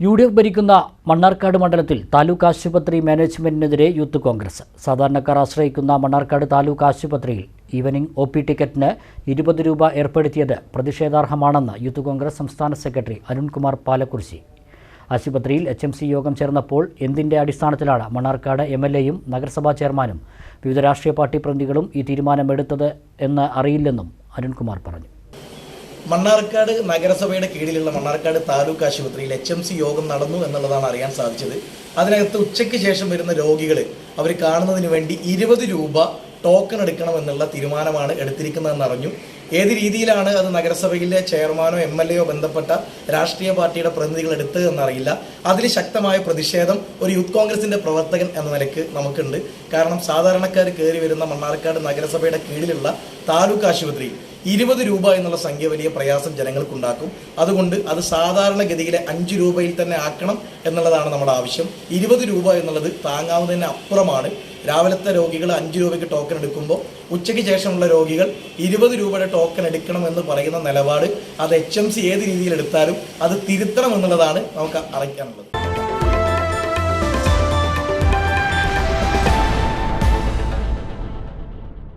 U D F ഭരിക്കുന്ന മണ്ണാർക്കാട് മണ്ഡലത്തിൽ താലൂക്ക് ആശുപത്രി മാനേജ്മെന്റിനെതിരെ യൂത്ത് കോൺഗ്രസ്. സാധാരണക്കാർ ആശ്രയിക്കുന്ന മണ്ണാർക്കാട് താലൂക്ക് ആശുപത്രിയിൽ ഈവനിംഗ് ഒ പി ടിക്കറ്റിന് ഇരുപത് രൂപ ഏർപ്പെടുത്തിയത് പ്രതിഷേധാർഹമാണെന്ന് യൂത്ത് കോൺഗ്രസ് സംസ്ഥാന സെക്രട്ടറി അരുൺകുമാർ പാലക്കുറിശി. ആശുപത്രിയിൽ എച്ച് എം സി യോഗം ചേർന്നപ്പോൾ എന്തിന്റെ അടിസ്ഥാനത്തിലാണ് മണ്ണാർക്കാട് എം എൽ എയും നഗരസഭാ ചെയർമാനും വിവിധ രാഷ്ട്രീയ പാർട്ടി പ്രതിനിധികളും ഈ തീരുമാനമെടുത്തത് എന്ന് അറിയില്ലെന്നും അരുൺകുമാർ പറഞ്ഞു. മണ്ണാർക്കാട് നഗരസഭയുടെ കീഴിലുള്ള മണ്ണാർക്കാട് താലൂക്ക് ആശുപത്രിയിൽ എച്ച് എം സി യോഗം നടന്നു എന്നുള്ളതാണ് അറിയാൻ സാധിച്ചത്. അതിനകത്ത് ഉച്ചയ്ക്ക് ശേഷം വരുന്ന രോഗികൾ അവർ കാണുന്നതിന് വേണ്ടി ഇരുപത് രൂപ ടോക്കൺ എടുക്കണം എന്നുള്ള തീരുമാനമാണ് എടുത്തിരിക്കുന്നതെന്ന് അറിഞ്ഞു. ഏത് രീതിയിലാണ് അത് നഗരസഭയിലെ ചെയർമാനോ എം എൽ എയോ ബന്ധപ്പെട്ട രാഷ്ട്രീയ പാർട്ടിയുടെ പ്രതിനിധികൾ എടുത്തത് എന്നറിയില്ല. അതിൽ ശക്തമായ പ്രതിഷേധം ഒരു യൂത്ത് കോൺഗ്രസിന്റെ പ്രവർത്തകൻ എന്ന നിലയ്ക്ക് നമുക്കുണ്ട്. കാരണം സാധാരണക്കാർ കയറി വരുന്ന മണ്ണാർക്കാട് നഗരസഭയുടെ കീഴിലുള്ള താലൂക്ക് ആശുപത്രിയിൽ ഇരുപത് രൂപ എന്നുള്ള സംഖ്യ വലിയ പ്രയാസം ജനങ്ങൾക്കുണ്ടാക്കും. അതുകൊണ്ട് അത് സാധാരണഗതിയിലെ അഞ്ച് രൂപയിൽ തന്നെ ആക്കണം എന്നുള്ളതാണ് നമ്മുടെ ആവശ്യം. ഇരുപത് രൂപ എന്നുള്ളത് താങ്ങാവുന്നതിന് അപ്പുറമാണ്. രാവിലത്തെ രോഗികൾ അഞ്ച് രൂപയ്ക്ക് ടോക്കൺ എടുക്കുമ്പോൾ ഉച്ചയ്ക്ക് ശേഷമുള്ള രോഗികൾ ഇരുപത് രൂപയുടെ ടോക്കൺ എടുക്കണം എന്ന് പറയുന്ന നിലപാട് അത് എച്ച് എം സി ഏത് രീതിയിൽ എടുത്താലും അത് തിരുത്തണം എന്നുള്ളതാണ് നമുക്ക് അറിയിക്കാനുള്ളത്